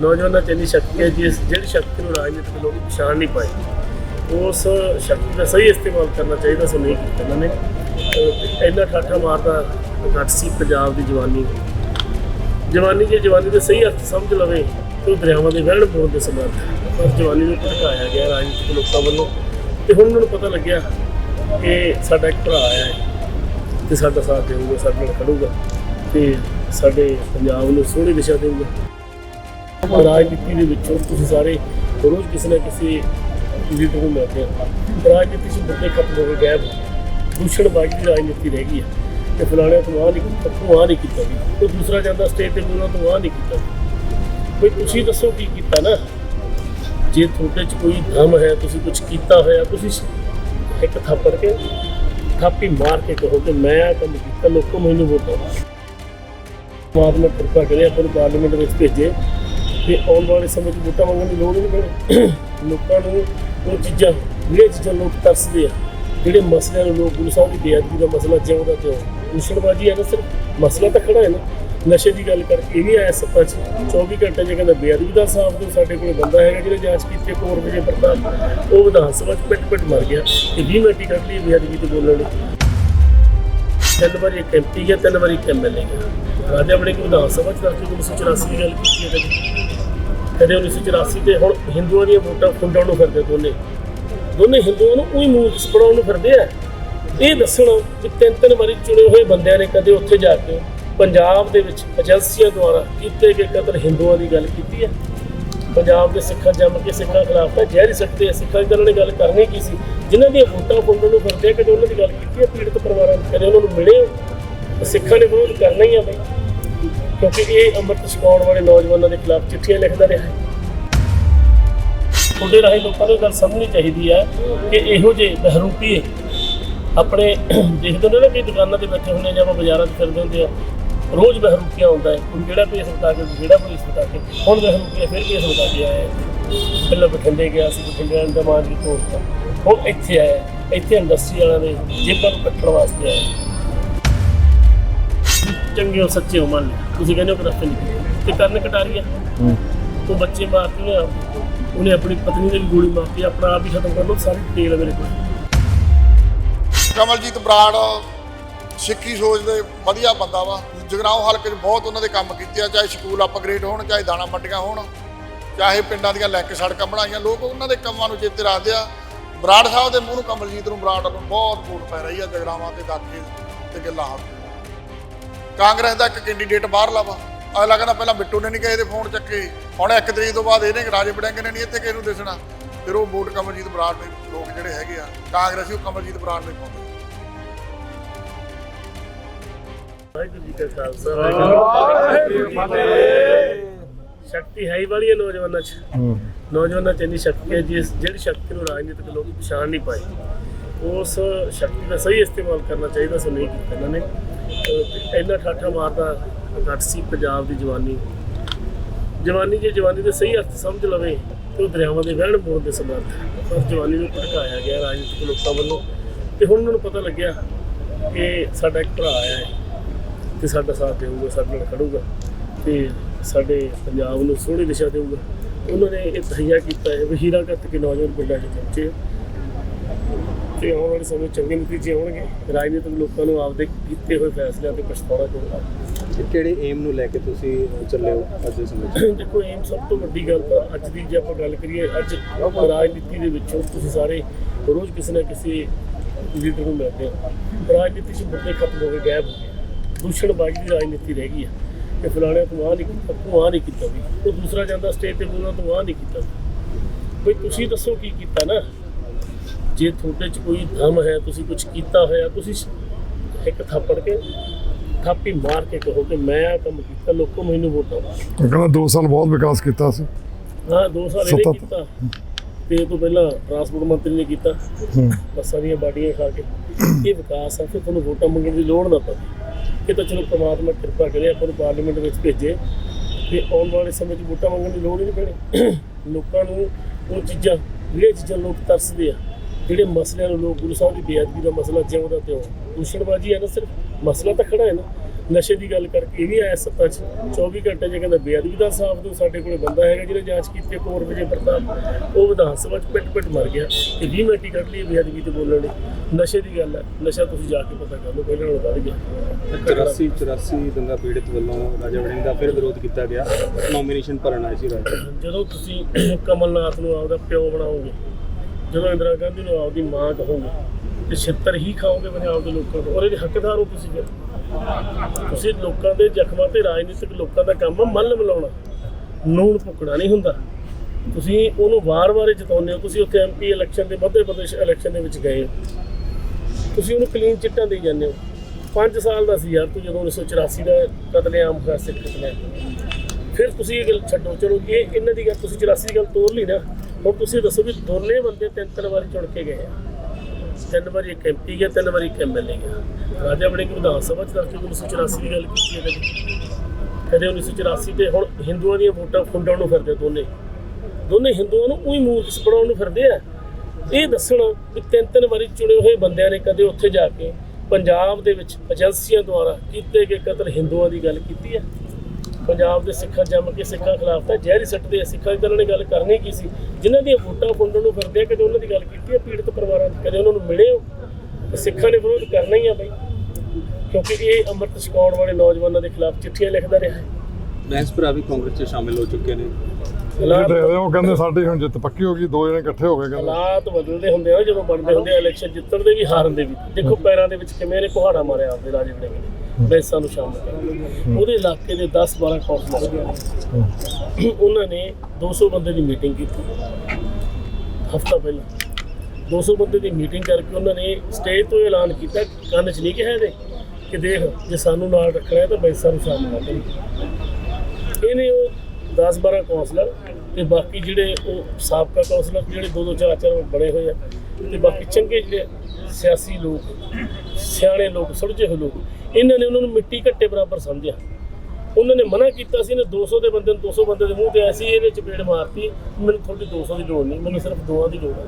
ਨੌਜਵਾਨਾਂ ਚ ਇੰਨੀ ਸ਼ਕਤੀ ਹੈ ਜਿਸ ਜਿਹੜੀ ਸ਼ਕਤੀ ਨੂੰ ਰਾਜਨੀਤਿਕ ਲੋਕ ਪਛਾਣ ਨਹੀਂ ਪਾਏ। ਉਸ ਸ਼ਕਤੀ ਦਾ ਸਹੀ ਇਸਤੇਮਾਲ ਕਰਨਾ ਚਾਹੀਦਾ ਸੋ, ਨਹੀਂ ਕੀਤਾ ਇਹਨਾਂ ਨੇ। ਅਹ ਇੰਨਾ ਠਾਠਾ ਮਾਰਦਾ ਘੱਟ ਸੀ ਪੰਜਾਬ ਦੀ ਜਵਾਨੀ। ਜਵਾਨੀ ਜੇ ਜਵਾਨੀ ਦੇ ਸਹੀ ਅਰਥ ਸਮਝ ਲਵੇ, ਤਾਂ ਉਹ ਦਰਿਆਵਾਂ ਦੇ ਵਹਿਣ ਬੋਲ ਦੇ ਸਮਰਥ ਹੈ। ਪਰ ਜਵਾਨੀ ਨੂੰ ਭਟਕਾਇਆ ਗਿਆ ਰਾਜਨੀਤਿਕ ਲੋਕਾਂ ਵੱਲੋਂ। ਤੇ ਹੁਣ ਉਹਨਾਂ ਨੂੰ ਪਤਾ ਲੱਗਿਆ ਕਿ ਸਾਡਾ ਇੱਕ ਭਰਾ ਆਇਆ ਹੈ, ਤੇ ਸਾਡਾ ਸਾਥ ਦੇਊਗਾ, ਸਾਡੇ ਨਾਲ ਖੜੂਗਾ, ਤੇ ਸਾਡੇ ਪੰਜਾਬ ਨੂੰ ਸੋਹਣੀ ਦਿਸ਼ਾ ਦੇਊਗਾ। ਰਾਜਨੀਤੀ ਦੇ ਵਿੱਚੋਂ ਤੁਸੀਂ ਸਾਰੇ ਰੋਜ਼ ਕਿਸੇ ਨਾ ਕਿਸੇ ਲੀਡਰ ਨੂੰ ਮਿਲਦੇ ਹੋ ਰਾਜਨੀਤੀ 'ਚ ਮੁੱਦੇ ਖਤਮ ਹੋ ਗਏ। ਗਾਇਬ ਦੂਸ਼ਣਬਾਜ਼ੀ ਦੀ ਰਾਜਨੀਤੀ ਰਹਿ ਗਈ ਹੈ ਤੇ ਫਲਾਣੇ ਤੋਂ ਆਹ ਨਹੀਂ ਕੀਤਾ ਤੂੰ ਆਹ ਨਹੀਂ ਕੀਤਾ ਵੀ ਦੂਸਰਾ ਜਾਂਦਾ ਸਟੇਜ ਤੇ ਬੋਲਣਾ ਤੂੰ ਆਹ ਨਹੀਂ ਕੀਤਾ ਵੀ ਤੁਸੀਂ ਦੱਸੋ ਕੀ ਕੀਤਾ ਨਾ? ਜੇ ਤੁਹਾਡੇ 'ਚ ਕੋਈ ਦਮ ਹੈ, ਤੁਸੀਂ ਕੁਝ ਕੀਤਾ ਹੋਇਆ, ਤੁਸੀਂ ਇੱਕ ਥੱਪੜ ਕੇ ਥਾਪੀ ਮਾਰ ਕੇ ਕਹੋ ਕਿ ਮੈਂ ਆਹ ਕੰਮ ਕੀਤਾ, ਲੋਕੋ ਮੈਨੂੰ ਵੋਟਾਂ ਪਰਮਾਤਮਾ ਕਿਰਪਾ ਕਰੇ ਆਪਾਂ ਨੂੰ ਪਾਰਲੀਮੈਂਟ ਵਿੱਚ ਭੇਜੇ। ਤੇ ਆਉਣ ਵਾਲੇ ਸਮੇਂ 'ਚ ਵੋਟਾਂ ਮੰਗਣ ਦੀ ਲੋੜ ਨਹੀਂ ਪੈਣੀ। ਲੋਕਾਂ ਨੂੰ ਉਹ ਚੀਜ਼ਾਂ, ਜਿਹੜੀਆਂ ਚੀਜ਼ਾਂ ਲੋਕ ਤਰਸਦੇ ਆ, ਜਿਹੜੇ ਮਸਲਿਆਂ ਨੂੰ ਲੋਕ ਗੁਰੂ ਸਾਹਿਬ ਦੀ ਬੇਅਦਬੀ ਦਾ ਮਸਲਾ ਜਿਉਂ ਦਾ ਤਿਉਂ ਦੂਸ਼ਣਬਾਜ਼ੀ ਹੈ ਨਾ ਸਿਰਫ, ਮਸਲਾ ਤਾਂ ਖੜਾ ਹੈ ਨਾ। ਨਸ਼ੇ ਦੀ ਗੱਲ ਕਰਕੇ ਇਹ ਵੀ ਆਇਆ ਸੱਤਾ 'ਚ 24 ਘੰਟੇ ਜੇ ਕਹਿੰਦਾ ਬੇਅਦਬੀ ਦਾ ਸਾਫ਼ ਦਿਓ ਸਾਡੇ ਕੋਲ ਬੰਦਾ ਹੈਗਾ ਜਿਹੜੇ ਜਾਂਚ ਕੀਤੀ ਕੋਰ ਵਿਜੇ ਪ੍ਰਤਾਪ ਉਹ ਵਿਧਾਨ ਸਭਾ 'ਚ ਪਿੱਟ ਪਿੱਟ ਮਰ ਗਿਆ ਤੇ 20 ਮਿੰਟ ਹੀ ਕੱਢ ਲਈ ਬੇਅਦਬੀ ਤੇ ਬੋਲਣ ਲਈ ਤਿੰਨ ਵਾਰੀ ਇੱਕ ਐਮਪੀ ਹੈ ਤਿੰਨ ਵਾਰੀ ਇੱਕ ਐਮਐਲਏ ਗਿਆ। ਰਾਜਾ ਬੜੇ ਕੋਲ ਵਿਧਾਨ ਸਭਾ ਚ ਦੱਸ ਕੇ 1984 ਦੀ ਗੱਲ ਕੀਤੀ ਹੈ ਕਦੇ ਕਦੇ 1984 ਤੇ ਹੁਣ ਹਿੰਦੂਆਂ ਦੀਆਂ ਵੋਟਾਂ ਫੁੰਡਾਉਣ ਨੂੰ ਫਿਰਦੇ ਦੋਨੇ। ਦੋਨੇ ਹਿੰਦੂਆਂ ਨੂੰ ਉਹੀ ਮੂਰਖ ਬਣਾਉਣ ਨੂੰ ਫਿਰਦੇ ਆ। ਇਹ ਦੱਸਣ ਕਿ ਤਿੰਨ ਤਿੰਨ ਵਾਰੀ ਚੁਣੇ ਹੋਏ ਬੰਦਿਆਂ ਨੇ ਕਦੇ ਉੱਥੇ ਜਾ ਕੇ ਪੰਜਾਬ ਦੇ ਵਿੱਚ ਏਜੰਸੀਆਂ ਦੁਆਰਾ ਕੀਤੇ ਗਏ ਕਤਲ ਹਿੰਦੂਆਂ ਦੀ ਗੱਲ ਕੀਤੀ ਹੈ ਪੰਜਾਬ ਦੇ ਸਿੱਖਾਂ ਜੰਮ ਕੇ ਸਿੱਖਾਂ ਖਿਲਾਫ ਤਾਂ ਜ਼ਹਿਰ ਹੀ ਸਕਦੇ ਆ। ਸਿੱਖਾਂ ਦੀ ਤਾਂ ਨੇ ਗੱਲ ਕਰਨੀ ਕੀ ਸੀ? ਜਿਨ੍ਹਾਂ ਦੀਆਂ ਵੋਟਾਂ ਫੁੰਡਣ ਨੂੰ ਫਿਰਦੇ ਆ, ਕਦੇ ਉਹਨਾਂ ਦੀ ਗੱਲ ਕੀਤੀ ਹੈ ਪੀੜਤ ਪਰਿਵਾਰਾਂ ਨੂੰ ਕਦੇ ਉਹਨਾਂ ਨੂੰ ਮਿਲੇ ਸਿੱਖਾਂ ਨੇ ਵਿਰੋਧ ਕਰਨਾ ਹੀ ਆ ਬਈ। ਕਿਉਂਕਿ ਇਹ ਅੰਮ੍ਰਿਤ ਛਕਾਉਣ ਵਾਲੇ ਨੌਜਵਾਨਾਂ ਦੇ ਖਿਲਾਫ ਚਿੱਠੀਆਂ ਲਿਖਦਾ ਰਿਹਾ ਹੈ। ਤੁਹਾਡੇ ਰਾਹੀਂ ਲੋਕਾਂ ਨੂੰ ਗੱਲ ਸਮਝਣੀ ਚਾਹੀਦੀ ਹੈ ਕਿ ਇਹੋ ਜਿਹੇ ਬਹਿਰੂਪੀ ਆਪਣੇ ਦੇਖਦੇ ਨੇ ਨਾ ਕਿ ਦੁਕਾਨਾਂ ਤੇ ਬੈਠੇ ਹੁੰਦੇ ਆ ਜਾਂ ਆਪਾਂ ਬਾਜ਼ਾਰਾਂ 'ਚ ਫਿਰਦੇ ਹੁੰਦੇ ਆ, ਰੋਜ਼ ਬਹਿਰੂਪੀਆਂ ਹੁੰਦਾ ਹੈ। ਕੋਈ ਜਿਹੜਾ ਪੇਸ ਬਤਾ ਕੇ ਕੋਈ ਕਿਹੜਾ ਪੁਲਿਸ ਕੇ, ਹੁਣ ਬਹਿਰੂਪੀਆਂ ਫਿਰ ਕੇਸ ਬਤਾ ਕੇ ਆਇਆ ਪਹਿਲਾਂ ਬਠਿੰਡੇ ਗਿਆ ਸੀ, ਬਠਿੰਡੇ ਵਾਲਿਆਂ ਦਾ ਮਾਨ ਕੀ ਤੋੜਤਾ। ਹੁਣ ਇੱਥੇ ਆਇਆ ਇੱਥੇ ਇੰਡਸਟਰੀ ਵਾਲਿਆਂ ਦੇ ਜੇਬਾਂ ਨੂੰ ਕੱਟਣ ਵਾਸਤੇ ਆਇਆ ਚੰਗੇ ਸੱਚੇ ਹੋ ਮੰਨ ਲਿਆ ਤੁਸੀਂ ਕਹਿੰਦੇ ਹੋ ਕਿ ਰਸਤੇ ਨਹੀਂ ਤੇ ਕਰਨ ਕਟਾਰੀ ਆ। ਉਹ ਬੱਚੇ ਮਾਰਦੇ ਆ। ਉਹਨੇ ਆਪਣੀ ਪਤਨੀ ਦੇ ਵੀ ਗੋਲੀ ਮਾਰਤੀ ਆਪਣਾ ਆਪ ਹੀ ਖਤਮ ਕਰ ਲਓ। ਸਾਰੀ ਡਿਟੇਲ ਹੈ ਮੇਰੇ ਕੋਲ। ਕਮਲਜੀਤ ਬਰਾੜ ਸਿੱਖੀ ਸੋਚ ਦੇ ਵਧੀਆ ਬੰਦਾ ਵਾ। ਜਗਰਾਉਂ ਹਲਕੇ 'ਚ ਬਹੁਤ ਉਹਨਾਂ ਦੇ ਕੰਮ ਕੀਤੇ ਆ। ਚਾਹੇ ਸਕੂਲ ਅਪਗ੍ਰੇਡ ਹੋਣ ਚਾਹੇ ਦਾਣਾ ਮੰਡੀਆਂ ਹੋਣ ਚਾਹੇ ਪਿੰਡਾਂ ਦੀਆਂ ਲੈ ਕੇ ਸੜਕਾਂ ਬਣਾਈਆਂ। ਲੋਕ ਉਹਨਾਂ ਦੇ ਕੰਮਾਂ ਨੂੰ ਚੇਤੇ ਰੱਖਦੇ ਆ। ਬਰਾੜ ਸਾਹਿਬ ਦੇ ਮੂੰਹ ਨੂੰ ਕਮਲਜੀਤ ਨੂੰ ਬਰਾੜ ਨੂੰ ਬਹੁਤ ਵੋਟ ਪੈ ਰਹੀ ਆ ਜਗਰਾਵਾਂ ਤੇ ਦਾਖੇ ਤੇ ਗੱਲਾਂ। ਕਾਂਗਰਸ ਦਾ ਇੱਕ ਕੈਂਡੀਡੇਟ ਬਾਹਰ ਲਾਵਾ ਅਗਲਾ ਕਹਿੰਦਾ ਪਹਿਲਾਂ ਬਿੱਟੂ ਨੇ ਨਹੀਂ ਕਿਸੇ ਦੇ ਫੋਨ ਚੱਕੇ। ਹੁਣ ਇੱਕ ਤਰੀਕ ਤੋਂ ਬਾਅਦ ਇਹਨੇ ਰਾਜੇ ਬੜਿੰਗ ਨੇ ਨਹੀਂ ਇੱਥੇ ਕਿਸੇ ਨੂੰ ਦਿਸਣਾ। ਫਿਰ ਉਹ ਵੋਟ ਕਮਲਜੀਤ ਬਰਾੜ ਨੇ, ਲੋਕ ਜਿਹੜੇ ਹੈਗੇ ਆ, ਕਾਂਗਰਸੀ ਉਹ ਕਮਲਜੀਤ ਬਰਾੜ ਨੇ ਪਾਉਂਦੇ। ਵਾਹਿਗੁਰੂ ਜੀ ਕਾ ਖਾਲਸਾ, ਵਾਹਿਗੁਰੂ ਜੀ ਫਤਿਹ। ਸ਼ਕਤੀ ਹੈ ਹੀ ਵਾਲੀ ਹੈ ਨੌਜਵਾਨਾਂ 'ਚ। ਨੌਜਵਾਨਾਂ 'ਚ ਇੰਨੀ ਸ਼ਕਤੀ ਹੈ ਜਿਸ ਜਿਹੜੀ ਸ਼ਕਤੀ ਨੂੰ ਰਾਜਨੀਤਿਕ ਲੋਕ ਪਛਾਣ ਨਹੀਂ ਪਾਏ। ਉਸ ਸ਼ਕਤੀ ਦਾ ਸਹੀ ਇਸਤੇਮਾਲ ਕਰਨਾ ਚਾਹੀਦਾ ਸੋ ਨਹੀਂ ਕੀਤਾ ਇਹਨਾਂ ਨੇ। ਇੰਨਾ ਠਾਠਾ ਮਾਰਦਾ ਘੱਟ ਸੀ ਪੰਜਾਬ ਦੀ ਜਵਾਨੀ। ਜਵਾਨੀ ਜੇ ਜਵਾਨੀ ਦੇ ਸਹੀ ਅਰਥ ਸਮਝ ਲਵੇ ਤਾਂ ਉਹ ਦਰਿਆਵਾਂ ਦੇ ਵਹਿਣ ਬੋਲ ਦੇ ਸਮਰਥ ਹੈ। ਪਰ ਜਵਾਨੀ ਨੂੰ ਭਟਕਾਇਆ ਗਿਆ ਰਾਜਨੀਤਿਕ ਲੋਕਾਂ ਵੱਲੋਂ ਤੇ ਹੁਣ ਉਹਨਾਂ ਨੂੰ ਪਤਾ ਲੱਗਿਆ ਕਿ ਸਾਡਾ ਇੱਕ ਭਰਾ ਆਇਆ ਹੈ ਤੇ ਸਾਡਾ ਸਾਥ ਦੇਊਗਾ, ਸਾਡੇ ਨਾਲ ਖੜੂਗਾ ਤੇ ਸਾਡੇ ਪੰਜਾਬ ਨੂੰ ਸੋਹਣੀ ਦਿਸ਼ਾ ਦੇਊਗਾ। ਉਹਨਾਂ ਨੇ ਇਹ ਤਹਈਆ ਕੀਤਾ ਹੈ ਵੀ ਹੀਰਾ ਕੇ ਨੌਜਵਾਨ ਪਿੰਡਾਂ 'ਚ ਪਹੁੰਚੇ ਤੇ ਆਉਣ ਵਾਲੇ ਸਮੇਂ ਚੰਗੇ ਨਤੀਜੇ ਆਉਣਗੇ। ਰਾਜਨੀਤਿਕ ਲੋਕਾਂ ਨੂੰ ਆਪਦੇ ਕੀਤੇ ਹੋਏ ਫੈਸਲਿਆਂ ਤੇ ਪਛਤਾਉਣਾ ਪਊਗਾ ਕਿ ਕਿਹੜੇ ਏਮ ਨੂੰ ਲੈ ਕੇ ਤੁਸੀਂ ਚੱਲੇ ਹੋ ਅੱਜ ਦੇ ਸਮੇਂ 'ਚ? ਦੇਖੋ ਏਮ ਸਭ ਤੋਂ ਵੱਡੀ ਗੱਲ ਤਾਂ ਅੱਜ ਦੀ ਜੇ ਆਪਾਂ ਗੱਲ ਕਰੀਏ ਅੱਜ ਰਾਜਨੀਤੀ ਦੇ ਵਿੱਚੋਂ ਤੁਸੀਂ ਸਾਰੇ ਰੋਜ਼ ਕਿਸੇ ਨਾ ਕਿਸੇ ਲੀਡਰ ਨੂੰ ਮਿਲਦੇ ਹੋ। ਰਾਜਨੀਤੀ 'ਚ ਮੁੱਦੇ ਖਤਮ ਹੋ ਗਏ ਗਾਇਬ ਹੋ ਗਏ। ਦੂਸ਼ਣਬਾਜ਼ੀ ਦੀ ਰਾਜਨੀਤੀ ਰਹਿ ਗਈ ਹੈ। ਤੇ ਫਲਾਣੇ ਤੋਂ ਆਹ ਨਹੀਂ ਕੀਤਾ ਤੂੰ ਆਹ ਨਹੀਂ ਕੀਤਾ ਵੀ। ਉਹ ਦੂਸਰਾ ਜਾਂਦਾ ਸਟੇਜ ਤੇ ਬੋਲਣਾ ਤੂੰ ਆਹ ਨਹੀਂ ਕੀਤਾ ਵੀ। ਤੁਸੀਂ ਦੱਸੋ ਕੀ ਕੀਤਾ ਨਾ। ਜੇ ਤੁਹਾਡੇ 'ਚ ਕੋਈ ਦਮ ਹੈ ਤੁਸੀਂ ਕੁਝ ਕੀਤਾ ਹੋਇਆ ਤੁਸੀਂ ਇੱਕ ਥੱਪੜ ਕੇ ਥਾਪੀ ਮਾਰ ਕੇ ਕਹੋ ਕਿ ਮੈਂ ਆਹ ਕੰਮ ਕੀਤਾ ਲੋਕੋ ਮੈਨੂੰ ਵੋਟਾਂ ਕਹਿੰਦਾ 2 ਸਾਲ ਬਹੁਤ ਵਿਕਾਸ ਕੀਤਾ ਸੀ। ਹਾਂ ਦੋ ਸਾਲ ਇਹਨੇ ਕੀਤਾ। ਤੇ ਤੋਂ ਪਹਿਲਾਂ ਟਰਾਂਸਪੋਰਟ ਮੰਤਰੀ ਨੇ ਕੀਤਾ। ਬੱਸਾਂ ਦੀਆਂ ਬਾਡੀਆਂ ਖਾ ਕੇ। ਇਹ ਵਿਕਾਸ ਆ ਫਿਰ ਤੁਹਾਨੂੰ ਵੋਟਾਂ ਮੰਗਣ ਦੀ ਲੋੜ ਨਾ ਪਵੇ। ਇਹ ਤਾਂ ਚਲੋ ਪ੍ਰਮਾਤਮਾ ਕਿਰਪਾ ਕਰੇ ਆਪਾਂ ਨੂੰ ਪਾਰਲੀਮੈਂਟ ਵਿੱਚ ਭੇਜੇ। ਤੇ ਆਉਣ ਵਾਲੇ ਸਮੇਂ 'ਚ ਵੋਟਾਂ ਮੰਗਣ ਦੀ ਲੋੜ ਹੀ ਨਹੀਂ ਪੈਣੀ। ਲੋਕਾਂ ਨੂੰ ਉਹ ਚੀਜ਼ਾਂ ਜਿਹੜੀਆਂ ਚੀਜ਼ਾਂ ਲੋਕ ਤਰਸਦੇ ਆ ਜਿਹੜੇ ਮਸਲਿਆਂ ਨੂੰ ਲੋਕ ਗੁਰੂ ਸਾਹਿਬ ਦੀ ਬੇਅਦਬੀ ਦਾ ਮਸਲਾ ਜਿਉਂ ਦਾ ਤਿਉਂ ਦੂਸ਼ਣਬਾਜ਼ੀ ਹੈ ਨਾ ਸਿਰਫ ਮਸਲਾ ਤਾਂ ਖੜਾ ਹੈ ਨਾ। ਨਸ਼ੇ ਦੀ ਗੱਲ ਕਰਕੇ ਇਹ ਵੀ ਆਇਆ ਸੱਤਾ 'ਚ 24 ਘੰਟੇ ਜੇ ਕਹਿੰਦਾ ਬੇਅਦਬੀ ਦਾ ਸਾਫ਼ ਦੋ ਸਾਡੇ ਕੋਲੇ ਬੰਦਾ ਹੈਗਾ ਜਿਹਨੇ ਜਾਂਚ ਕੀਤੀ ਕੋਰ ਵਿਜੇ ਪ੍ਰਤਾਪ ਉਹ ਵਿਧਾਨ ਸਭਾ 'ਚ ਪਿੱਟ ਪਿੱਟ ਮਰ ਗਿਆ ਤੇ 20 ਮਿੰਟ ਹੀ ਕੱਢ ਲਈ ਬੇਅਦਬੀ ਤੇ ਬੋਲਣ ਲਈ। ਨਸ਼ੇ ਦੀ ਗੱਲ ਹੈ ਨਸ਼ਾ ਤੁਸੀਂ ਜਾ ਕੇ ਪਤਾ ਕਰ ਲਓ ਪਹਿਲਾਂ ਨਾਲੋਂ ਵੱਧ ਗਿਆ। 84 84 ਦੰਗਾ ਪੀੜਤ ਵੱਲੋਂ ਰਾਜਾ ਵੜਿੰਗ ਦਾ ਫਿਰ ਵਿਰੋਧ ਕੀਤਾ ਗਿਆ। ਨੋਮੀਨੇਸ਼ਨ ਭਰਨ ਆਏ ਸੀ ਰਾਜਾ। ਜਦੋਂ ਤੁਸੀਂ ਕਮਲਨਾਥ ਨੂੰ ਆਪਦਾ ਪਿਓ ਬਣਾਓਗੇ ਜਦੋਂ ਇੰਦਰਾ ਗਾਂਧੀ ਨੂੰ ਆਪਦੀ ਮਾਂ ਕਹੋਗੇ ਤੇ ਛਿੱਤਰ ਹੀ ਖਾਓਗੇ ਪੰਜਾਬ ਦੇ ਲੋਕਾਂ ਤੋਂ ਉਹਦੇ ਇਹਦੇ ਹੱਕਦਾਰ ਹੋ ਤੁਸੀਂ ਫਿਰ। ਤੁਸੀਂ ਲੋਕਾਂ ਦੇ ਜ਼ਖਮਾਂ ਤੇ ਰਾਜਨੀਤਿਕ ਲੋਕਾਂ ਦਾ ਕੰਮ ਆ, ਮੱਲ ਮਿਲਾਉਣਾ। ਨੂਣ ਭੁੱਕਣਾ ਨਹੀਂ ਹੁੰਦਾ। ਤੁਸੀਂ ਉਹਨੂੰ ਵਾਰ-ਵਾਰ ਜਿਤਾਉਂਦੇ ਹੋ। ਤੁਸੀਂ ਉੱਥੇ ਐਮਪੀ ਇਲੈਕਸ਼ਨ ਦੇ, ਮੱਧ ਪ੍ਰਦੇਸ਼ ਇਲੈਕਸ਼ਨ ਦੇ ਵਿੱਚ ਗਏ ਹੋ। ਤੁਸੀਂ ਉਹਨੂੰ ਕਲੀਨ ਚਿੱਟਾਂ ਦੇ ਜਾਂਦੇ ਹੋ। 5 ਸਾਲ ਦਾ ਸੀ ਯਾਰ ਤੂੰ ਜਦੋਂ 1984 ਦਾ ਕਤਲੇਆਮ ਹੋਇਆ ਸਿੱਖ ਕਤਲੇਆਮ। ਫਿਰ ਤੁਸੀਂ ਇਹ ਗੱਲ ਛੱਡੋ, ਚਲੋ ਇਹ ਇਹਨਾਂ ਦੀ ਗੱਲ ਤੁਸੀਂ 84 ਦੀ ਗੱਲ ਤੋੜ ਲਈ ਨਾ। ਹੁਣ ਤੁਸੀਂ ਦੱਸੋ ਵੀ ਦੋਨੇ ਬੰਦੇ ਤਿੰਨ ਤਿੰਨ ਵਾਰੀ ਚੁਣ ਕੇ ਗਏ ਆ। ਤਿੰਨ ਵਾਰੀ ਇੱਕ ਐਮਪੀ ਗਿਆ, ਤਿੰਨ ਵਾਰੀ ਇੱਕ ਐਮਐਲਏ ਗਿਆ। ਰਾਜਾ ਬੜੇ ਕਿ ਵਿਧਾਨ ਸਭਾ ਚ ਦੱਸ ਕੇ 1984 ਦੀ ਗੱਲ ਕੀਤੀ ਹੈ ਕਦੇ। ਕਦੇ 1984 ਤੇ ਹੁਣ ਹਿੰਦੂਆਂ ਦੀਆਂ ਵੋਟਾਂ ਫੁੰਡਣ ਨੂੰ ਫਿਰਦੇ ਦੋਨੇ। ਦੋਨੇ ਹਿੰਦੂਆਂ ਨੂੰ ਉਹੀ ਮੂਰਖ ਬਣਾਉਣ ਨੂੰ ਫਿਰਦੇ ਆ। ਇਹ ਦੱਸਣਾ ਵੀ ਤਿੰਨ ਤਿੰਨ ਵਾਰੀ ਚੁਣੇ ਹੋਏ ਬੰਦਿਆਂ ਨੇ ਕਦੇ ਉੱਥੇ ਜਾ ਕੇ ਪੰਜਾਬ ਦੇ ਵਿੱਚ ਏਜੰਸੀਆਂ ਦੁਆਰਾ ਕੀਤੇ ਗਏ ਕਤਲ ਹਿੰਦੂਆਂ ਦੀ ਗੱਲ ਕੀਤੀ ਹੈ। ਪੰਜਾਬ ਦੇ ਸਿੱਖਾਂ ਜੰਮ ਕੇ ਸਿੱਖਾਂ ਖਿਲਾਫ ਤਾਂ ਜ਼ਹਿਰ ਸੱਟਦੇ ਆ। ਸਿੱਖਾਂ ਦੀ ਤਾਂ ਉਹਨਾਂ ਨੇ ਗੱਲ ਕਰਨੀ ਕੀ ਸੀ? ਜਿਨ੍ਹਾਂ ਦੀਆਂ ਵੋਟਾਂ ਫੁੰਡਣ ਨੂੰ ਫਿਰਦੇ ਆ, ਕਦੇ ਉਹਨਾਂ ਦੀ ਗੱਲ ਕੀਤੀ ਹੈ ਪੀੜਤ ਪਰਿਵਾਰਾਂ ਦੀ? ਕਦੇ ਉਹਨਾਂ ਨੂੰ ਮਿਲੇ ਹੋ? ਸਿੱਖਾਂ ਨੇ ਵਿਰੋਧ ਕਰਨਾ ਹੀ ਆ ਬਈ। ਕਿਉਂਕਿ ਇਹ ਅੰਮ੍ਰਿਤ ਛਕਾਉਣ ਵਾਲੇ ਨੌਜਵਾਨਾਂ ਦੇ ਖਿਲਾਫ ਚਿੱਠੀਆਂ ਲਿਖਦਾ ਰਿਹਾ ਹੈ। ਬੈਂਸ ਭਰਾ ਵੀ ਕਾਂਗਰਸ 'ਚ ਸ਼ਾਮਿਲ ਹੋ ਚੁੱਕੇ ਨੇ। ਦੇ ਉਹ ਕਹਿੰਦੇ ਸਾਡੀ ਹੁਣ ਜਿੱਤ ਪੱਕੀ ਹੋ ਗਈ ਦੋ ਜਣੇ ਇਕੱਠੇ ਹੋ ਗਏ ਕਹਿੰਦੇ। ਹਾਲਾਤ ਬਦਲਦੇ ਹੁੰਦੇ ਆ ਜਦੋਂ ਬਣਦੇ ਹੁੰਦੇ ਆ ਇਲੈਕਸ਼ਨ ਜਿੱਤਣ ਦੇ ਵੀ ਹਾਰਨ ਦੇ ਵੀ। ਦੇਖੋ ਪੈਰਾਂ ਦੇ ਵਿੱਚ ਕਿਵੇਂ ਨੇ ਕੁਹਾੜਾ ਮਾਰਿਆ ਆਪਦੇ ਰਾਜੇ ਵੜਿੰਗ ਨੇ ਬੈਸਾਂ ਨੂੰ ਸ਼ਾਮਲ ਕਰ ਉਹਦੇ ਇਲਾਕੇ ਦੇ 10 12 ਕੌਂਸਲਰ ਉਹਨਾਂ ਨੇ 200 ਬੰਦੇ ਦੀ ਮੀਟਿੰਗ ਕੀਤੀ। ਹਫਤਾ ਪਹਿਲਾਂ। 200 ਬੰਦੇ ਦੀ ਮੀਟਿੰਗ ਕਰਕੇ ਉਹਨਾਂ ਨੇ ਸਟੇਜ ਤੋਂ ਐਲਾਨ ਕੀਤਾ। ਕੰਨ 'ਚ ਨਹੀਂ ਕਿਹਾ ਇਹਦੇ ਕਿ ਦੇਖ ਜੇ ਸਾਨੂੰ ਨਾਲ ਰੱਖਣਾ ਹੈ ਤਾਂ ਬੈਸਾਂ ਨੂੰ ਸ਼ਾਮਲ ਕਰ ਇਹਨੇ ਉਹ 10 12 ਕੌਂਸਲਰ ਤੇ ਬਾਕੀ ਜਿਹੜੇ ਉਹ ਸਾਬਕਾ ਕੌਂਸਲਰ ਜਿਹੜੇ ਦੋ ਦੋ ਚਾਰ ਚਾਰ ਬਣੇ ਹੋਏ ਆ ਤੇ ਬਾਕੀ ਚੰਗੇ ਜਿਹੜੇ ਸਿਆਸੀ ਲੋਕ, ਸਿਆਣੇ ਲੋਕ, ਸੁਲਝੇ ਹੋਏ ਲੋਕ, ਇਹਨਾਂ ਨੇ ਉਹਨਾਂ ਨੂੰ ਮਿੱਟੀ ਘੱਟੇ ਬਰਾਬਰ ਸਮਝਿਆ। ਉਹਨਾਂ ਨੇ ਮਨਾ ਕੀਤਾ ਸੀ ਨੇ 200 ਦੇ ਬੰਦੇ ਨੂੰ 200 ਬੰਦੇ ਦੇ ਮੂੰਹ ਤੇ ਐਸੀ ਇਹਨੇ ਚਪੇੜ ਮਾਰਤੀ, ਮੈਨੂੰ ਤੁਹਾਡੀ 200 ਦੀ ਲੋੜ ਨਹੀਂ, ਮੈਨੂੰ ਸਿਰਫ ਦੋਆਂ ਦੀ ਲੋੜ ਹੈ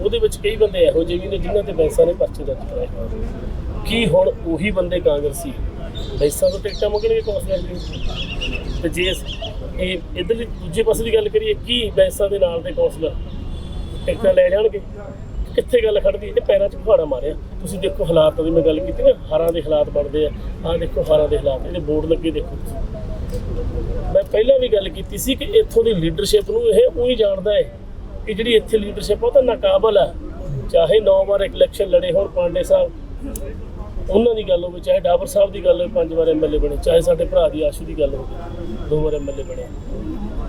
ਉਹਦੇ ਵਿੱਚ ਕਈ ਬੰਦੇ ਇਹੋ ਜਿਹੇ ਵੀ ਨੇ ਜਿਨ੍ਹਾਂ ਤੇ ਬੈਂਸਾਂ ਨੇ ਪਰਚੇ ਦਰਜ ਕਰਾਏ। ਕੀ ਹੁਣ ਉਹੀ ਬੰਦੇ ਕਾਂਗਰਸੀ? ਬੈਂਸਾਂ ਤੋਂ ਟਿਕਟਾਂ ਮੰਗਣਗੇ ਕੌਂਸਲਰ ਦੀ ਤੇ ਜੇ ਇਹ ਇਧਰਲੀ ਦੂਜੇ ਪਾਸੇ ਦੀ ਗੱਲ ਕਰੀਏ, ਕੀ ਬੈਂਸਾਂ ਦੇ ਨਾਲ ਦੇ ਕੌਂਸਲਰ ਟਿਕਟਾਂ ਲੈ ਜਾਣਗੇ? ਕਿੱਥੇ ਗੱਲ ਖੜਦੀ ਇਹਨੇ ਪੈਰਾਂ 'ਚ ਘਾੜਾ ਮਾਰਿਆ। ਤੁਸੀਂ ਦੇਖੋ ਹਾਲਾਤ ਦੀ ਮੈਂ ਗੱਲ ਕੀਤੀ ਨਾ, ਹਾਰਾਂ ਦੇ ਹਾਲਾਤ ਬਣਦੇ ਆ, ਆਹ ਦੇਖੋ ਹਾਰਾਂ ਦੇ ਹਾਲਾਤ, ਇਹਦੇ ਬੋਰਡ ਲੱਗੇ ਦੇਖੋ ਤੁਸੀਂ। ਮੈਂ ਪਹਿਲਾਂ ਵੀ ਗੱਲ ਕੀਤੀ ਸੀ ਕਿ ਇੱਥੋਂ ਦੀ ਲੀਡਰਸ਼ਿਪ ਨੂੰ ਇਹ ਉਹੀ ਜਾਣਦਾ ਹੈ ਕਿ ਜਿਹੜੀ ਇੱਥੇ ਲੀਡਰਸ਼ਿਪ ਆ ਉਹ ਤਾਂ ਨਾਕਾਬਲ ਆ। ਚਾਹੇ 9 ਵਾਰ ਇਲੈਕਸ਼ਨ ਲੜੇ ਹੋਣ, ਪਾਂਡੇ ਸਾਹਿਬ ਉਹਨਾਂ ਦੀ ਗੱਲ ਹੋਵੇ, ਚਾਹੇ ਡਾਬਰ ਸਾਹਿਬ ਦੀ ਗੱਲ ਹੋਵੇ, ਪੰਜ ਵਾਰ ਐਮਐਲਏ ਬਣੇ, ਚਾਹੇ ਸਾਡੇ ਭਰਾ ਦੀ ਆਸ਼ੂ ਦੀ ਗੱਲ ਹੋਵੇ, ਦੋ ਵਾਰ ਐਮਐਲਏ ਬਣੇ।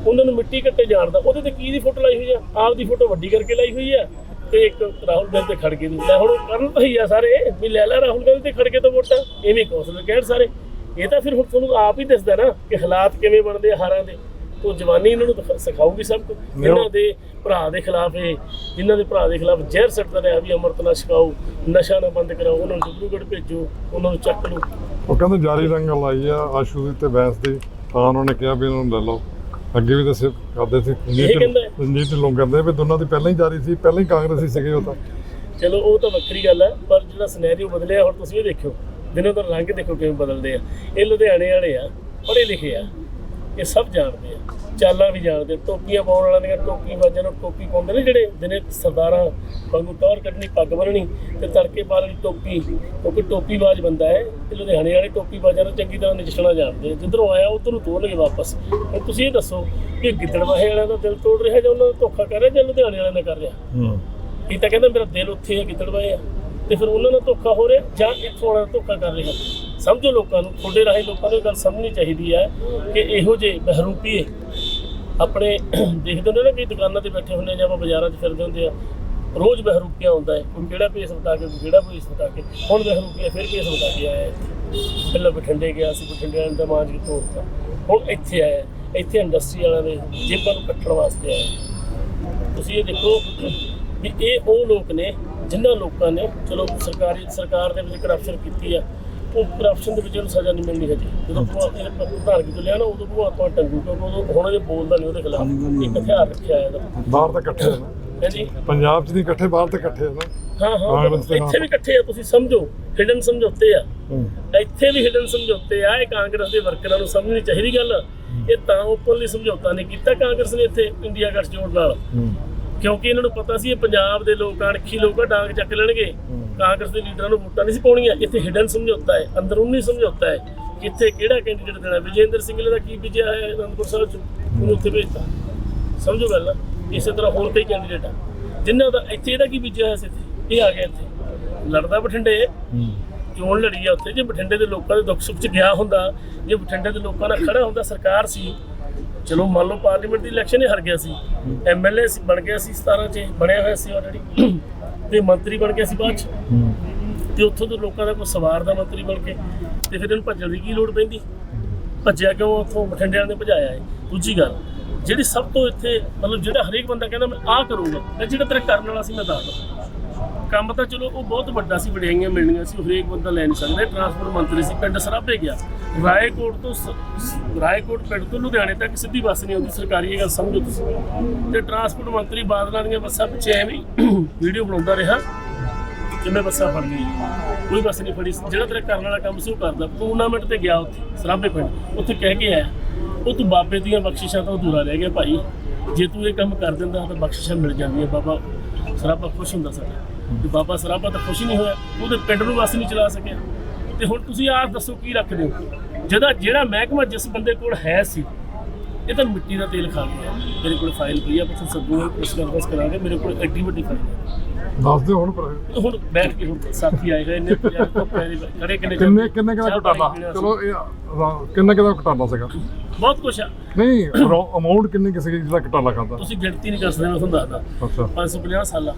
ਉਹਨਾਂ ਨੂੰ ਮਿੱਟੀ ਕੱਟੇ ਜਾਣ ਦਾ, ਉਹਦੇ ਤੇ ਕੀ ਦੀ ਫੋਟੋ ਲਾਈ ਹੋਈ ਆ? ਆਪ ਦੀ ਫੋਟੋ ਵੱਡੀ ਕਰਕੇ ਲਾਈ ਹੋਈ ਆ ਤੇ ਇੱਕ ਰਾਹੁਲ ਗਾਂਧੀ ਤੇ ਖੜਕੇ ਦੀ। ਲੈ ਹੁਣ ਕਰਨ ਤਾਂ ਹੀ ਆ ਸਾਰੇ, ਵੀ ਲੈ ਲੈ ਰਾਹੁਲ ਗਾਂਧੀ ਤੇ ਖੜਕੇ ਤੋਂ ਵੋਟਾਂ ਐਵੇਂ ਕੌਂਸਲਰ ਕਹਿਣ ਸਾਰੇ। ਇਹ ਤਾਂ ਫਿਰ ਹੁਣ ਤੁਹਾਨੂੰ ਆਪ ਹੀ ਦੱਸਦਾ ਨਾ ਕਿ ਹਾਲਾਤ ਕਿਵੇਂ ਬਣਦੇ ਆ ਹਾਰਾਂ ਦੇ। ਤੋਂ ਜਵਾਨੀ ਇਹਨਾਂ ਨੂੰ ਸਿਖਾਊਗੀ ਸਭ ਕੁਝ ਇਹਨਾਂ ਦੇ ਭਰਾ ਦੇ ਖਿਲਾਫ ਇਹ ਜਿਨ੍ਹਾਂ ਦੇ ਭਰਾ ਦੇ ਖਿਲਾਫ ਜ਼ਹਿਰ ਸੱਟਦਾ ਰਿਹਾ ਵੀ ਅੰਮ੍ਰਿਤ ਨਾ ਛਕਾਓ ਨਸ਼ਾ ਨਾ ਬੰਦ ਕਰਾਓ ਉਹਨਾਂ ਨੂੰ ਡਿਬਰੂਗੜ੍ਹ ਭੇਜੋ ਉਹਨਾਂ ਨੂੰ ਚੱਕ ਲਓ। ਉਹ ਕਹਿੰਦੇ ਜਾਰੀ ਰੰਗ ਲਾਈ ਆ ਆਸ਼ੂ ਦੀ ਤੇ ਬੈਂਸ ਦੀ। ਤਾਂ ਉਹਨਾਂ ਨੇ ਕਿਹਾ ਵੀ ਇਹਨਾਂ ਨੂੰ ਲੈ ਲਓ। ਅੱਗੇ ਵੀ ਦੱਸੇ ਕਰਦੇ ਸੀ। ਰਣਜੀਤ ਲੋਕ ਕਹਿੰਦੇ ਵੀ ਦੋਨਾਂ ਦੀ ਪਹਿਲਾਂ ਹੀ ਜਾਰੀ ਸੀ ਪਹਿਲਾਂ ਹੀ ਕਾਂਗਰਸੀ ਸੀਗੇ ਉਹ ਤਾਂ। ਚਲੋ ਉਹ ਤਾਂ ਵੱਖਰੀ ਗੱਲ ਹੈ ਪਰ ਜਿਹੜਾ ਸਿਨੈਰੀਓ ਬਦਲਿਆ ਹੁਣ ਤੁਸੀਂ ਇਹ ਦੇਖਿਓ। ਦਿਨੋਂ ਦਿਨ ਰੰਗ ਦੇਖੋ ਕਿਵੇਂ ਬਦਲਦੇ ਆ। ਇਹ ਲੁਧਿਆਣੇ ਵਾਲੇ ਆ ਪੜ੍ਹੇ ਲਿਖੇ ਆ। ਇਹ ਸਭ ਜਾਣਦੇ ਆ। ਚਾਲਾਂ ਵੀ ਜਾਣਦੇ ਟੋਪੀਆਂ ਪਾਉਣ ਵਾਲਿਆਂ ਦੀਆਂ ਟੋਪੀ ਵਾਜਾਂ ਨੂੰ ਟੋਪੀ ਪਾਉਂਦੇ ਨੇ ਜਿਹੜੇ ਦਿਨੇ ਸਰਦਾਰਾਂ ਵਾਂਗੂ ਟੌਰ ਕੱਢਣੀ ਪੱਗ ਬੰਨਣੀ ਤੇ ਤੜਕੇ ਪਾ ਲੈਣੀ ਟੋਪੀ। ਕਿਉਂਕਿ ਟੋਪੀ ਬਾਜ ਬੰਦਾ ਹੈ ਤੇ ਲੁਧਿਆਣੇ ਵਾਲੇ ਟੋਪੀ ਬਾਜਾਂ ਨੂੰ ਚੰਗੀ ਤਰ੍ਹਾਂ ਨਜਿੱਠਣਾ ਜਾਣਦੇ ਜਿੱਧਰੋਂ ਆਇਆ ਉਧਰ ਨੂੰ ਤੋੜਨਗੇ ਵਾਪਸ। ਹੁਣ ਤੁਸੀਂ ਇਹ ਦੱਸੋ ਕਿ ਗਿੱਦੜਵਾਹੇ ਵਾਲਿਆਂ ਦਾ ਦਿਲ ਤੋੜ ਰਿਹਾ ਜਾਂ ਉਹਨਾਂ ਦਾ ਧੋਖਾ ਕਰ ਰਿਹਾ ਜਾਂ ਲੁਧਿਆਣੇ ਵਾਲਿਆਂ ਦਾ ਕਰ ਰਿਹਾ? ਇਹ ਤਾਂ ਕਹਿੰਦਾ ਮੇਰਾ ਦਿਲ ਉੱਥੇ ਹੈ ਗਿੱਦੜਵਾਏ ਆ। ਤੇ ਫਿਰ ਉਹਨਾਂ ਨਾਲ ਧੋਖਾ ਹੋ ਰਿਹਾ ਜਾਂ ਇੱਥੋਂ ਵਾਲਾ ਧੋਖਾ ਕਰ ਰਿਹਾ? ਸਮਝੋ ਲੋਕਾਂ ਨੂੰ, ਤੁਹਾਡੇ ਰਾਹੀਂ ਲੋਕਾਂ ਨੂੰ ਇਹ ਗੱਲ ਸਮਝਣੀ ਚਾਹੀਦੀ ਹੈ ਕਿ ਇਹੋ ਜਿਹੇ ਬਹਿਰੂਪੀਏ ਆਪਣੇ ਦੇਖਦੇ ਹੁੰਦੇ ਨਾ ਕਿ ਦੁਕਾਨਾਂ ਤੇ ਬੈਠੇ ਹੁੰਦੇ ਆ ਜਾਂ ਆਪਾਂ ਬਾਜ਼ਾਰਾਂ 'ਚ ਫਿਰਦੇ ਹੁੰਦੇ ਆ, ਰੋਜ਼ ਬਹਿਰੂਪੀਆ ਹੁੰਦਾ ਹੈ ਕੋਈ ਕਿਹੜਾ ਪੇਸ ਬਤਾ ਕੇ ਕੋਈ ਕਿਹੜਾ ਪੇਸ ਬਤਾ ਕੇ, ਹੁਣ ਬਹਿਰੂਪੀਆ ਫਿਰ ਪੇਸ ਬਤਾ ਕੇ ਆਇਆ ਹੈ। ਪਹਿਲਾਂ ਬਠਿੰਡੇ ਗਿਆ ਸੀ, ਬਠਿੰਡੇ ਵਾਲਿਆਂ ਦਾ ਮਾਂਜ ਕੇ ਤੋੜਤਾ ਹੁਣ ਇੱਥੇ ਆਇਆ ਇੱਥੇ ਇੰਡਸਟਰੀ ਵਾਲਿਆਂ ਦੇ ਜੇਬਾਂ ਨੂੰ ਕੱਟਣ ਵਾਸਤੇ ਆਇਆ ਤੁਸੀਂ ਇਹ ਦੇਖੋ ਵੀ ਇਹ ਉਹ ਲੋਕ ਨੇ ਜਿਨ੍ਹਾਂ ਲੋਕਾਂ ਨੇ, ਚਲੋ ਸਰਕਾਰੀ, ਸਰਕਾਰ ਦੇ ਵਿੱਚ ਕਰਪਸ਼ਨ ਕੀਤੀ ਆ ਉਹ ਕਰਪਸ਼ਨ ਦੇ ਵਿੱਚ ਉਹਨੂੰ ਸਜ਼ਾ ਨਹੀਂ ਮਿਲਣੀ ਹਜੇ। ਜਦੋਂ ਪ੍ਰਧਾਨ ਕੀ ਤੋਂ ਲਿਆ ਨਾ ਉਦੋਂ ਭਗਵੰਤ ਮਾਨ ਟੰਗੂ ਕਿਉਂਕਿ ਉਦੋਂ ਹੁਣ ਇਹ ਬੋਲਦਾ ਨਹੀਂ ਉਹਦੇ ਖਿਲਾਫ ਇੱਕ ਹਥਿਆਰ ਰੱਖਿਆ ਹੈ ਇਹਦਾ। ਬਾਹਰ ਤਾਂ ਇਕੱਠੇ ਆ ਨਾ। ਹਾਂਜੀ। ਪੰਜਾਬ 'ਚ ਨਹੀਂ ਇਕੱਠੇ ਬਾਹਰ ਤੇ ਇਕੱਠੇ ਆ ਨਾ। ਹਾਂ ਹਾਂ ਦੇ। ਇੱਥੇ ਵੀ ਇਕੱਠੇ ਆ ਤੁਸੀਂ ਸਮਝੋ। ਹਿਡਨ ਸਮਝੌਤੇ ਆ। ਹੂੰ। ਇੱਥੇ ਵੀ ਹਿਡਨ ਸਮਝੌਤੇ ਆ। ਇਹ ਕਾਂਗਰਸ ਦੇ ਵਰਕਰਾਂ ਨੂੰ ਸਮਝਣੀ ਚਾਹੀਦੀ ਗੱਲ। ਇਹ ਤਾਂ ਓਪਨਲੀ ਸਮਝੌਤਾ ਨਹੀਂ ਕੀਤਾ ਕਾਂਗਰਸ ਨੇ ਇੱਥੇ ਇੰਡੀਆ ਗੱਠਜੋੜ ਨਾਲ। ਹੂੰ। ਕਿਉਂਕਿ ਇਹਨਾਂ ਨੂੰ ਪਤਾ ਸੀ ਇਹ ਪੰਜਾਬ ਦੇ ਲੋਕ ਅਣਖੀ ਲੋਕ ਆ ਡਾਂਗ ਚੱਕ ਲੈਣਗੇ। ਕਾਂਗਰਸ ਦੇ ਲੀਡਰਾਂ ਨੂੰ ਵੋਟਾਂ ਨਹੀਂ ਸੀ ਪਾਉਣੀਆਂ। ਇੱਥੇ ਹਿਡਨ ਸਮਝੌਤਾ ਹੈ ਅੰਦਰੂਨੀ ਸਮਝੌਤਾ ਹੈ। ਕਿੱਥੇ ਕਿਹੜਾ ਕੈਂਡੀਡੇਟ ਦੇਣਾ ਵਿਜੇਂਦਰ ਸਿੰਘਲੇ ਦਾ ਕੀ ਵਿਜਿਆ ਹੈ ਅਨੰਦਪੁਰ ਸਾਹਿਬ ਚ? ਉਹਨੂੰ ਉੱਥੇ ਭੇਜਤਾ। ਸਮਝੋ ਗੱਲ। ਇਸੇ ਤਰ੍ਹਾਂ ਹੋਰ ਕਈ ਕੈਂਡੀਡੇਟ ਆ। ਜਿਨ੍ਹਾਂ ਦਾ ਇੱਥੇ ਇਹਦਾ ਕੀ ਵਿਜਿਆ ਹੈ ਸੀ ਇੱਥੇ? ਇਹ ਆ ਗਿਆ ਇੱਥੇ। ਲੜਦਾ ਬਠਿੰਡੇ। ਚੋਣ ਲੜੀ ਆ ਉੱਥੇ। ਜੇ ਬਠਿੰਡੇ ਦੇ ਲੋਕਾਂ ਦੇ ਦੁੱਖ ਸੁੱਖ ਚ ਗਿਆ ਹੁੰਦਾ ਜੇ ਬਠਿੰਡੇ ਦੇ ਲੋਕਾਂ ਨਾਲ ਖੜਾ ਹੁੰਦਾ ਸਰਕਾਰ ਸੀ ਚਲੋ ਮੰਨ ਲਓ ਪਾਰਲੀਮੈਂਟ ਦੀ ਇਲੈਕਸ਼ਨ ਹੀ ਹਾਰ ਗਿਆ ਸੀ। ਐਮਐਲਏ ਸੀ ਬਣ ਗਿਆ ਸੀ 17 ਚ, ਬਣਿਆ ਹੋਇਆ ਸੀ ਆਲਰੇਡੀ ਤੇ ਮੰਤਰੀ ਬਣ ਗਿਆ ਸੀ ਬਾਅਦ ਚ। ਤੇ ਉੱਥੋਂ ਤੋਂ ਲੋਕਾਂ ਦਾ ਕੋਈ ਸਵਾਰ ਦਾ ਮੰਤਰੀ ਬਣ ਕੇ ਤੇ ਫਿਰ ਇਹਨੂੰ ਭੱਜਣ ਦੀ ਕੀ ਲੋੜ ਪੈਂਦੀ? ਭੱਜਿਆ ਕਿਉਂ? ਉੱਥੋਂ ਬਠਿੰਡਿਆਂ ਨੇ ਭਜਾਇਆ ਹੈ ਦੂਜੀ ਗੱਲ, ਜਿਹੜੀ ਸਭ ਤੋਂ ਇੱਥੇ ਮਤਲਬ ਜਿਹੜਾ ਹਰੇਕ ਬੰਦਾ ਕਹਿੰਦਾ ਮੈਂ ਆਹ ਕਰੂੰਗਾ ਜਿਹੜਾ ਤੇਰੇ ਕਰਨ ਵਾਲਾ ਸੀ ਮੈਂ ਦੱਸਦਾ ਕੰਮ ਤਾਂ ਚਲੋ ਉਹ ਬਹੁਤ ਵੱਡਾ ਸੀ, ਵਡਿਆਈਆਂ ਮਿਲਣੀਆਂ ਸੀ, ਹਰੇਕ ਬੰਦਾ ਲੈ ਨਹੀਂ ਸਕਦਾ ਟਰਾਂਸਪੋਰਟ ਮੰਤਰੀ ਸੀ, ਪਿੰਡ ਸਰਾਭੇ ਗਿਆ। ਰਾਏਕੋਟ ਤੋਂ ਸ- ਰਾਏਕੋਟ ਪਿੰਡ ਤੋਂ ਲੁਧਿਆਣੇ ਤੱਕ ਸਿੱਧੀ ਬੱਸ ਨਹੀਂ ਆਉਂਦੀ, ਸਰਕਾਰੀ ਇਹ ਗੱਲ ਸਮਝੋ ਤੁਸੀਂ। ਤੇ ਟਰਾਂਸਪੋਰਟ ਮੰਤਰੀ ਬਾਦਲਾਂ ਦੀਆਂ ਬੱਸਾਂ ਪਿੱਛੇ ਐਵੇਂ ਵੀਡੀਓ ਬਣਾਉਂਦਾ ਰਿਹਾ ਕਿੰਨੇ ਬੱਸਾਂ ਫੜ ਗਈ ਕੋਈ ਬੱਸ ਨਹੀਂ ਫੜੀ, ਜਿਹੜਾ ਤੇਰਾ ਕਰਨ ਵਾਲਾ ਕੰਮ ਸੀ ਉਹ ਕਰਦਾ। ਟੂਰਨਾਮੈਂਟ ਤੇ ਗਿਆ ਉੱਥੇ, ਸਰਾਭੇ ਪਿੰਡ। ਉੱਥੇ ਕਹਿ ਕੇ ਆਇਆ, ਉਹ ਤੂੰ ਬਾਬੇ ਦੀਆਂ ਬਖਸ਼ਿਸ਼ਾਂ ਤੋਂ ਅਧੂਰਾ ਰਹਿ ਗਿਆ ਭਾਈ। ਜੇ ਤੂੰ ਇਹ ਕੰਮ ਕਰ ਦਿੰਦਾ ਤਾਂ ਬਖਸ਼ਿਸ਼ਾਂ ਮਿਲ ਜਾਂਦੀਆਂ, ਬਾਬਾ। ਸਰਾਭਾ ਖੁਸ਼ ਹੁੰਦਾ ਸਾਡਾ। ਤੇ ਬਾਬਾ ਸਰਾਭਾ ਤਾਂ ਖੁਸ਼ ਹੀ ਨਹੀਂ ਹੋਇਆ, ਉਹਦੇ ਪਿੰਡ ਨੂੰ ਬੱਸ ਨਹੀਂ ਚਲਾ ਸਕਿਆ। ਤੇ ਹੁਣ ਤੁਸੀਂ ਆਹ ਦੱਸੋ ਕੀ ਰੱਖਦੇ ਹੋ? ਜਿਹਦਾ ਜਿਹੜਾ ਮਹਿਕਮਾ ਜਿਸ ਬੰਦੇ ਕੋਲ ਹੈ ਸੀ, ਇਹ ਤਾਂ ਮਿੱਟੀ ਦਾ ਤੇਲ ਖਾ ਗਿਆ। ਮੇਰੇ ਕੋਲ ਫਾਈਲ ਪਈ ਆ, ਪੁੱਛ ਸੱਗੂ ਇਸ ਕੰਪਸ ਕਰਾਂਗੇ, ਮੇਰੇ ਕੋਲ ਐਡੀ ਵੱਡੀ ਫਾਈਲ ਹੈ ਦੱਸ ਦਿਓ ਹੁਣ ਪਰ ਹੁਣ ਬੈਠ ਕੇ ਹੁਣ ਸਾਥੀ ਆਏ ਹੋਏ ਨੇ ਖੜੇ ਕਿੰਨੇ ਕਿੰਨੇ ਕਿੰਨੇ ਪੀਣਾ ਸੀ। ਚਲੋ ਇਹ ਰਾ- ਕਿੰਨੇ ਘਟਾਲਾ ਸੀਗਾ? ਬਹੁਤ ਕੁਛ ਆ। ਨਹੀਂ ਅਮਾਉਂਟ ਕਿੰਨੀ ਕਿਸੇ ਜਿਹਦਾ ਘਟਾਲਾ ਕਰਦਾ ਤੁਸੀਂ ਗਿਣਤੀ ਨਹੀਂ ਕਰ ਸਕਦੇ ਮੈਂ ਤੁਹਾਨੂੰ ਦੱਸਦਾ। ਅੱਛਾ। 550 ਸਾਲਾ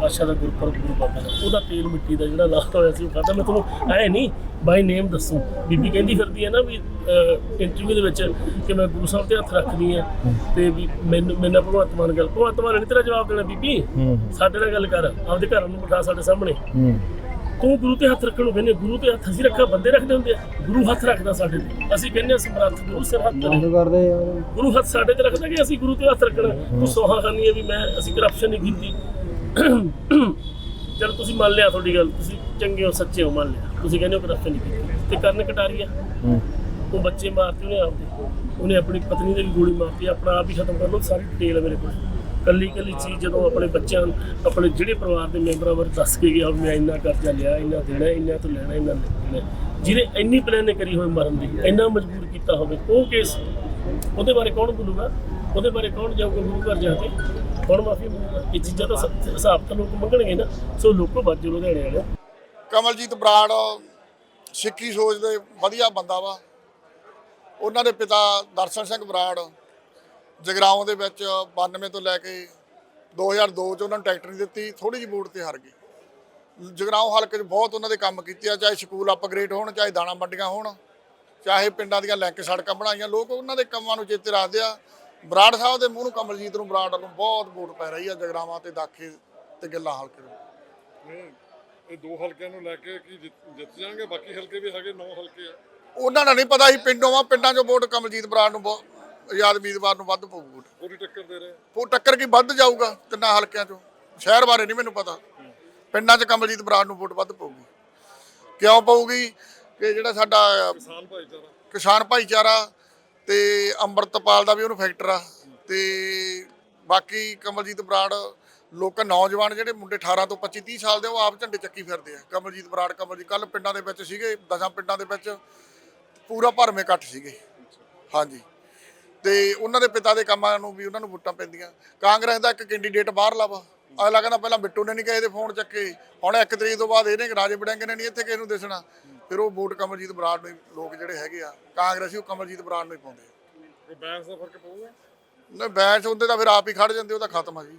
ਪਾਸ਼ਾ ਦਾ ਗੁਰਪੁਰਬ ਗੁਰੂ ਬਾਬਾ ਦਾ। ਉਹਦਾ ਤੇਲ ਮਿੱਟੀ ਦਾ ਜਿਹੜਾ ਲਾਤਾ ਹੋਇਆ ਸੀ ਉਹ ਖਾਦਾ ਮੈਂ ਤੁਹਾਨੂੰ ਐ ਨਹੀਂ ਬਾਈ ਨੇਮ ਦੱਸੂ। ਬੀਬੀ ਕਹਿੰਦੀ ਫਿਰਦੀ ਹੈ ਨਾ ਵੀ ਇੰਟਰਵਿਊ ਦੇ ਵਿੱਚ ਕਿ ਮੈਂ ਗੁਰੂ ਸਾਹਿਬ ਤੇ ਹੱਥ ਰੱਖਦੀ ਆ ਤੇ ਵੀ ਮੈਨੂੰ ਮੈਨਾਂ ਭਗਵੰਤ ਮਾਨ ਗੱਲ ਭਗਵੰਤ ਮਾਨ ਨੇ ਤੇਰਾ ਜਵਾਬ ਦੇਣਾ ਬੀਬੀ। ਹੂੰ। ਸਾਡੇ ਨਾਲ ਗੱਲ ਕਰ ਆਪਦੇ ਘਰ ਨੂੰ ਬਿਠਾ ਸਾਡੇ ਸਾਹਮਣੇ। ਤੂੰ ਗੁਰੂ ਤੇ ਹੱਥ ਰੱਖਣ ਨੂੰ ਕਹਿੰਦੇ ਗੁਰੂ ਤੇ ਹੱਥ ਅਸੀਂ ਰੱਖਾ ਬੰਦੇ ਰੱਖਦੇ ਹੁੰਦੇ ਆ। ਗੁਰੂ ਹੱਥ ਰੱਖਦਾ ਸਾਡੇ ਤੇ। ਅਸੀਂ ਕਹਿੰਦੇ ਹਾਂ ਸਮਰੱਥ ਗੁਰੂ ਸਿਰ ਹੱਥ। ਕਰਦੇ ਗੁਰੂ ਹੱਥ ਸਾਡੇ ਤੇ ਰੱਖਦਾ ਕਿ ਅਸੀਂ ਗੁਰੂ ਤੇ ਹੱਥ ਰੱਖਣਾ। ਤੂੰ ਸੋਹਾ ਖਾਨੀ ਹੈ ਵੀ ਮੈਂ ਅਸੀਂ ਕਰਪਸ਼ਨ ਨਹੀਂ ਕੀਤੀ। ਚਲ ਤੁਸੀਂ ਮੰਨ ਲਿਆ ਤੁਹਾਡੀ ਗੱਲ ਤੁਸੀਂ ਚੰਗੇ ਹੋ ਸੱਚੇ ਹੋ ਮੰਨ ਲਿਆ। ਤੁਸੀਂ ਕਹਿੰਦੇ ਹੋ ਕਰਪਸ਼ਨ ਨਹੀਂ ਕੀਤੀ। ਤੇ ਕਰਨ ਕਟਾਰੀਆ। ਹੂੰ। ਉਹ ਬੱਚੇ ਮਾਰਤੇ ਉਹਨੇ ਆਪਦੇ। ਉਹਨੇ ਆਪਣੀ ਪਤਨੀ ਦੇ ਵੀ ਗੋਲੀ ਮਾਰਤੀ ਆਪਣਾ ਆਪ ਹੀ ਖਤਮ ਕਰ ਲਓ ਸਾਰੀ ਡਿਟੇਲ ਮੇਰੇ ਕੋਲ। ਕੱਲੀ ਕੱਲੀ ਚੀਜ਼ ਜਦੋਂ ਆਪਣੇ ਬੱਚਿਆਂ ਨੂੰ, ਆਪਣੇ ਜਿਹੜੇ ਪਰਿਵਾਰ ਦੇ ਮੈਂਬਰਾਂ ਬਾਰੇ ਦੱਸ ਕੇ ਗਿਆ, ਵੀ ਮੈਂ ਇੰਨਾ ਕਰਜ਼ਾ ਲਿਆ, ਇੰਨਾ ਦੇਣਾ, ਇੰਨਾ ਤੋਂ ਲੈਣਾ, ਇੰਨਾ ਲੈਣਾ ਜਿਹਨੇ ਇੰਨੀ ਪਲਾਨ ਕਰੀ ਹੋਏ ਮਰਨ ਦੀ, ਇੰਨਾ ਮਜਬੂਰ ਕੀਤਾ ਹੋਵੇ, ਉਹ ਕੇਸ ਉਹਦੇ ਬਾਰੇ ਕੌਣ ਬੋਲੂਗਾ? ਉਹਦੇ ਬਾਰੇ ਕੌਣ ਜਾਊਗਾ ਗੁਰੂ ਘਰ ਜਾ ਕੇ? ਕੌਣ ਮਾਫੀ ਮੰਗੂਗਾ। ਇਹ ਚੀਜ਼ਾਂ ਤਾਂ ਹਿਸਾਬ ਤਾਂ ਲੋਕ ਮੰਗਣਗੇ ਨਾ। ਸੋ ਲੋਕੋ ਬੱਜ ਲੁਧਿਆਣੇ ਵਾਲੇ ਕਮਲਜੀਤ ਬਰਾੜ, ਸਿੱਖੀ ਸੋਚ ਦੇ ਵਧੀਆ ਬੰਦਾ ਵਾ। ਉਹਨਾਂ ਦੇ ਪਿਤਾ ਦਰਸ਼ਨ ਸਿੰਘ ਬਰਾੜ ਜਗਰਾਉਂ ਦੇ ਵਿੱਚ 92 ਤੋਂ ਲੈ ਕੇ 2002 ਚ ਉਹਨਾਂ ਨੂੰ ਟਰੈਕਟਰ ਨਹੀਂ ਦਿੱਤੀ ਥੋੜੀ ਜਿਹੀ ਵੋਟ ਤੇ ਹਾਰ ਗਏ। ਜਗਰਾਉਂ ਹਲਕੇ 'ਚ ਬਹੁਤ ਉਹਨਾਂ ਦੇ ਕੰਮ ਕੀਤੇ ਆ ਚਾਹੇ ਸਕੂਲ ਅਪਗ੍ਰੇਡ ਹੋਣ ਚਾਹੇ ਦਾਣਾ ਮੰਡੀਆਂ ਹੋਣ ਚਾਹੇ ਪਿੰਡਾਂ ਦੀਆਂ ਲਿੰਕ ਸੜਕਾਂ ਬਣਾਈਆਂ ਲੋਕ ਉਹਨਾਂ ਦੇ ਕੰਮਾਂ ਨੂੰ ਚੇਤੇ ਰੱਖਦੇ ਆ। ਬਰਾੜ ਸਾਹਿਬ ਦੇ ਮੂੰਹ ਨੂੰ ਕਮਲਜੀਤ ਨੂੰ ਬਰਾੜ ਨੂੰ ਬਹੁਤ ਵੋਟ ਪੈ ਰਹੀ ਆ ਜਗਰਾਵਾਂ ਤੇ ਦਾਖੇ ਤੇ ਗੱਲਾਂ ਹਲਕੇ ਨੂੰ। ਇਹ ਦੋ ਹਲਕਿਆਂ ਨੂੰ ਲੈ ਕੇ ਕੀ ਜਿੱਤ ਜਾਣਗੇ? ਬਾਕੀ ਹਲਕੇ ਵੀ ਹੈਗੇ 9 ਹਲਕੇ ਆ। ਉਹਨਾਂ ਨੂੰ ਨਹੀਂ ਪਤਾ ਸੀ ਪਿੰਡੋਂ ਆ ਪਿੰਡਾਂ 'ਚੋਂ ਵੋਟ ਕਮਲਜੀਤ ਬਰਾੜ ਨੂੰ ਬਹੁਤ ਆਜ਼ਾਦ ਉਮੀਦਵਾਰ ਨੂੰ ਵੱਧ ਪਊ ਵੋਟ। ਪੂਰੀ ਟੱਕਰ ਦੇ ਰਹੇ ਉਹ ਟੱਕਰ ਕੀ ਵੱਧ ਜਾਊਗਾ ਤਿੰਨਾਂ ਹਲਕਿਆਂ 'ਚੋਂ? ਸ਼ਹਿਰ ਬਾਰੇ ਨਹੀਂ ਮੈਨੂੰ ਪਤਾ। ਪਿੰਡਾਂ 'ਚ ਕਮਲਜੀਤ ਬਰਾੜ ਨੂੰ ਵੋਟ ਵੱਧ ਪਊਗੀ। ਕਿਉਂ ਪਊਗੀ? ਕਿ ਜਿਹੜਾ ਸਾਡਾ ਕਿਸਾਨ ਭਾਈਚਾਰਾ। ਕਿਸਾਨ ਭਾਈਚਾਰਾ ਤੇ ਅੰਮ੍ਰਿਤਪਾਲ ਦਾ ਵੀ ਉਹਨੂੰ ਫੈਕਟਰ ਆ। ਤੇ ਬਾਕੀ ਕਮਲਜੀਤ ਬਰਾੜ ਲੋਕ ਨੌਜਵਾਨ ਜਿਹੜੇ ਮੁੰਡੇ 18 ਤੋਂ 25 30 ਸਾਲ ਦੇ ਉਹ ਆਪ ਝੰਡੇ ਚੱਕੀ ਫਿਰਦੇ ਆ। ਕਮਲਜੀਤ ਬਰਾੜ ਕਮਲਜੀਤ ਕੱਲ ਪਿੰਡਾਂ ਦੇ ਵਿੱਚ ਸੀਗੇ ਦਸਾਂ ਪਿੰਡਾਂ ਦੇ ਵਿੱਚ ਪੂਰਾ ਭਰਮੇ ਇਕੱਠ ਸੀਗੇ। ਹਾਂਜੀ। ਤੇ ਉਹਨਾਂ ਦੇ ਪਿਤਾ ਦੇ ਕੰਮਾਂ ਨੂੰ ਵੀ ਉਹਨਾਂ ਨੂੰ ਵੋਟਾਂ ਪੈਂਦੀਆਂ। ਕਾਂਗਰਸ ਦਾ ਇੱਕ ਕੈਂਡੀਡੇਟ ਬਾਹਰਲਾ ਵਾ। ਅਗਲਾ ਕਹਿੰਦਾ ਪਹਿਲਾਂ ਬਿੱਟੂ ਨੇ ਨਹੀਂ ਕਿਸੇ ਦੇ ਫੋਨ ਚੱਕੇ। ਹੁਣ ਇੱਕ ਤਰੀਕ ਤੋਂ ਬਾਅਦ ਇਹਨੇ ਰਾਜੇ ਬੜਿੰਗ ਨੇ ਨਹੀਂ ਇੱਥੇ ਕਿਸੇ ਨੂੰ ਦਿਸਣਾ। ਫਿਰ ਉਹ ਵੋਟ ਕਮਲਜੀਤ ਬਰਾੜ ਨੂੰ ਲੋਕ ਜਿਹੜੇ ਹੈਗੇ ਆ ਕਾਂਗਰਸੀ ਉਹ ਕਮਲਜੀਤ ਬਰਾੜ ਨੂੰ ਹੀ ਪਾਉਂਦੇ ਆ। ਬੈਂਸ ਦਾ ਫ਼ਰਕ ਪਊਗਾ? ਨਾ ਬੈਚ ਹੁੰਦੇ ਤਾਂ ਫਿਰ ਆਪ ਹੀ ਖੜ ਜਾਂਦੇ ਉਹ ਤਾਂ ਖਤਮ ਆ ਜੀ।